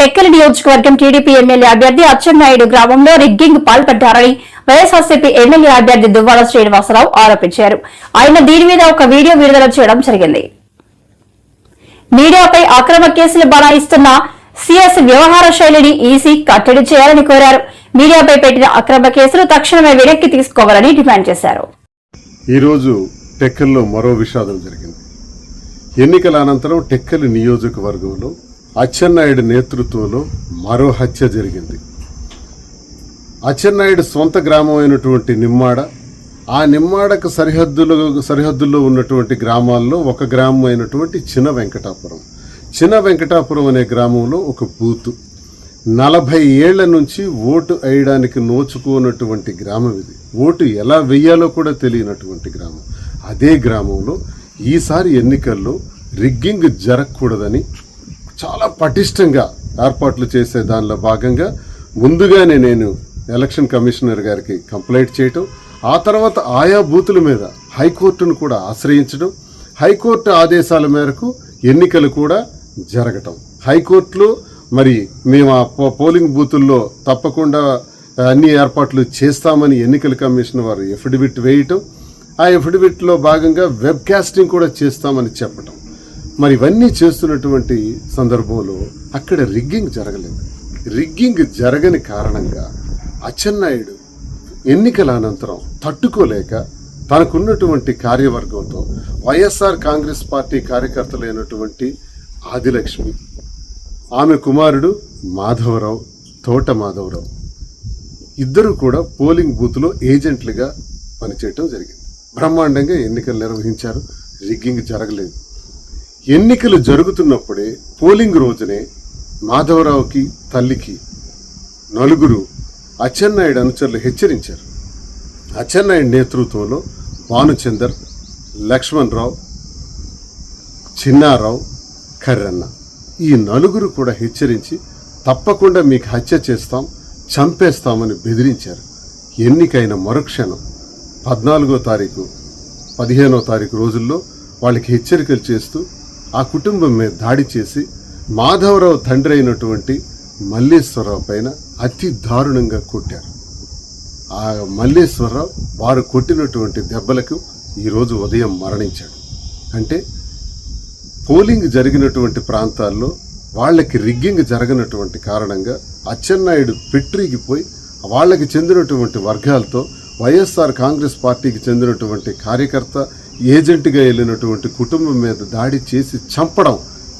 టెక్కలి నియోజకవర్గం TDP MLA అభ్యర్థి అచ్చెన్నాయుడు గ్రామంలో రిగ్గింగ్ పాల్పడ్డారని వైఎస్ఆర్సీపీ ఎమ్మెల్యే అభ్యర్థి దువ్వాడ శ్రీనివాసరావు ఆరోపించారు. ఆయన దీని మీద ఒక వీడియో విడుదల చేయడం జరిగింది. మీడియాపై అక్రమ కేసులు బనాయిస్తున్న సీఎస్ వ్యవహార శైలిని ఈసీ కట్టడి చేయాలని కోరారు. మీడియాపై పెట్టిన అక్రమ కేసులు తక్షణమే వెనక్కి తీసుకోవాలని డిమాండ్ చేశారు. ఈరోజు టెక్కల్లో మరో విషాదం జరిగింది. ఎన్నికల అనంతరం టెక్కలి నియోజకవర్గంలో అచ్చెన్నాయుడు నేతృత్వంలో మరో హత్య జరిగింది. అచ్చెన్నాయుడు సొంత గ్రామం అయినటువంటి నిమ్మాడ ఆ నిమ్మాడకు సరిహద్దులో సరిహద్దుల్లో ఉన్నటువంటి గ్రామాల్లో ఒక గ్రామం అయినటువంటి చిన్న వెంకటాపురం. చిన్న వెంకటాపురం అనే గ్రామంలో ఒక బూతు. నలభై ఏళ్ళ నుంచి ఓటు వేయడానికి నోచుకోనటువంటి గ్రామం ఇది. ఓటు ఎలా వెయ్యాలో కూడా తెలియనటువంటి గ్రామం. అదే గ్రామంలో ఈసారి ఎన్నికల్లో రిగ్గింగ్ జరగకూడదని చాలా పటిష్టంగా ఏర్పాట్లు చేసే దానిలో భాగంగా ముందుగానే నేను ఎలక్షన్ కమిషనర్ గారికి కంప్లైంట్ చేయటం ఆ తర్వాత ఆయా బూతుల మీద హైకోర్టును కూడా ఆశ్రయించడం హైకోర్టు ఆదేశాల మేరకు ఎన్నికలు కూడా జరగటం. హైకోర్టులో మరి మేము ఆ పో- పోలింగ్ బూతుల్లో తప్పకుండా అన్ని ఏర్పాట్లు చేస్తామని ఎన్నికల కమిషన్ వారు ఎఫిడవిట్ వేయటం ఆ ఎఫిడవిట్లో భాగంగా వెబ్కాస్టింగ్ కూడా చేస్తామని చెప్పటం. మరి ఇవన్నీ చేస్తున్నటువంటి సందర్భంలో అక్కడ రిగ్గింగ్ జరగలేదు. రిగ్గింగ్ జరగని కారణంగా అచ్చెన్నాయుడు ఎన్నికల అనంతరం తట్టుకోలేక తనకున్నటువంటి కార్యవర్గంతో వైఎస్ఆర్ కాంగ్రెస్ పార్టీ కార్యకర్తలైనటువంటి ఆదిలక్ష్మి ఆమె కుమారుడు మాధవరావు తోట మాధవరావు ఇద్దరు కూడా పోలింగ్ బూత్లో ఏజెంట్లుగా పనిచేయటం జరిగింది. బ్రహ్మాండంగా ఎన్నికలు నిర్వహించారు. రిగ్గింగ్ జరగలేదు. ఎన్నికలు జరుగుతున్నప్పుడే పోలింగ్ రోజునే మాధవరావుకి తల్లికి నలుగురు అచ్చెన్నాయుడు అనుచరులు హెచ్చరించారు. అచ్చెన్నాయుడు నేతృత్వంలో భానుచందర్ లక్ష్మణ్ రావు చిన్నారావు కర్రన్న ఈ నలుగురు కూడా హెచ్చరించి తప్పకుండా మీకు హత్య చేస్తాం చంపేస్తామని బెదిరించారు. ఎన్నికైన మరుక్షణం పద్నాలుగో తారీఖు పదిహేనో తారీఖు రోజుల్లో వాళ్ళకి హెచ్చరికలు చేస్తూ ఆ కుటుంబం మీద దాడి చేసి మాధవరావు తండ్రి అయినటువంటి మల్లేశ్వరరావు పైన అతి దారుణంగా కొట్టారు. ఆ మల్లేశ్వరరావు వారు కొట్టినటువంటి దెబ్బలకు ఈరోజు ఉదయం మరణించాడు. అంటే పోలింగ్ జరిగినటువంటి ప్రాంతాల్లో వాళ్ళకి రిగ్గింగ్ జరగనటువంటి కారణంగా అచ్చెన్నాయుడు పెట్రీకి పోయి వాళ్ళకి చెందినటువంటి వర్గాలతో వైఎస్ఆర్ కాంగ్రెస్ పార్టీకి చెందినటువంటి కార్యకర్త ఏజెంట్గా వెళ్ళినటువంటి కుటుంబం మీద దాడి చేసి చంపడం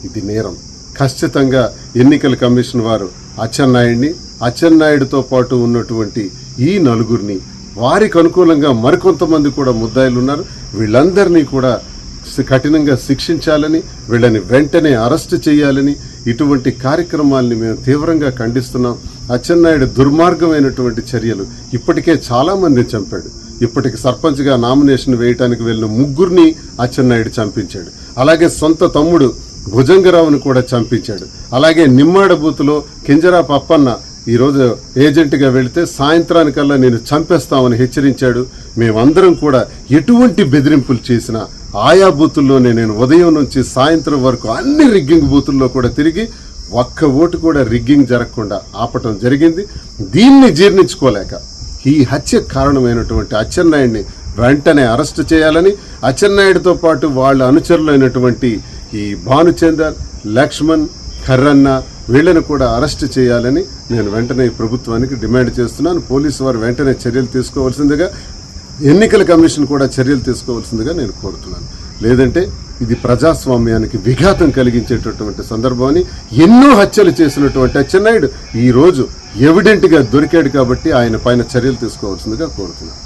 ఇది నేరం. ఖచ్చితంగా ఎన్నికల కమిషన్ వారు అచ్చెన్నాయుడిని అచ్చెన్నాయుడితో పాటు ఉన్నటువంటి ఈ నలుగురిని వారికి అనుకూలంగా మరికొంతమంది కూడా ముద్దాయిలు ఉన్నారు వీళ్ళందరినీ కూడా కఠినంగా శిక్షించాలని వీళ్ళని వెంటనే అరెస్ట్ చేయాలని ఇటువంటి కార్యక్రమాల్ని మేము తీవ్రంగా ఖండిస్తున్నాం. అచ్చెన్నాయుడు దుర్మార్గమైనటువంటి చర్యలు ఇప్పటికే చాలామంది చంపాడు. ఇప్పటికి సర్పంచ్గా నామినేషన్ వేయటానికి వెళ్ళిన ముగ్గురిని అచ్చెన్నాయుడు చంపించాడు. అలాగే సొంత తమ్ముడు భుజంగరావును కూడా చంపించాడు. అలాగే నిమ్మాడ బూతులో కింజరా పప్పన్న ఈరోజు ఏజెంట్గా వెళితే సాయంత్రానికల్లా నేను చంపేస్తామని హెచ్చరించాడు. మేమందరం కూడా ఎటువంటి బెదిరింపులు చేసినా ఆయా బూతుల్లోనే నేను ఉదయం నుంచి సాయంత్రం వరకు అన్ని రిగ్గింగ్ బూతుల్లో కూడా తిరిగి ఒక్క ఓటు కూడా రిగ్గింగ్ జరగకుండా ఆపటం జరిగింది. దీన్ని జీర్ణించుకోలేక ఈ హత్య కారణమైనటువంటి అచ్చెన్నాయుడిని వెంటనే అరెస్ట్ చేయాలని అచ్చెన్నాయుడితో పాటు వాళ్ళ అనుచరులైనటువంటి ఈ భానుచందర్ లక్ష్మణ్ కర్రన్న వీళ్ళని కూడా అరెస్ట్ చేయాలని నేను వెంటనే ఈ ప్రభుత్వానికి డిమాండ్ చేస్తున్నాను. పోలీసు వారు వెంటనే చర్యలు తీసుకోవాల్సిందిగా ఎన్నికల కమిషన్ కూడా చర్యలు తీసుకోవాల్సిందిగా నేను కోరుతున్నాను. లేదంటే ఇది ప్రజాస్వామ్యానికి విఘాతం కలిగించేటటువంటి సందర్భాన్ని ఎన్నో హత్యలు చేసినటువంటి అచ్చెన్నాయుడు ఈరోజు ఎవిడెంట్గా దొరికాడు కాబట్టి ఆయన పైన చర్యలు తీసుకోవాల్సిందిగా కోరుతున్నాను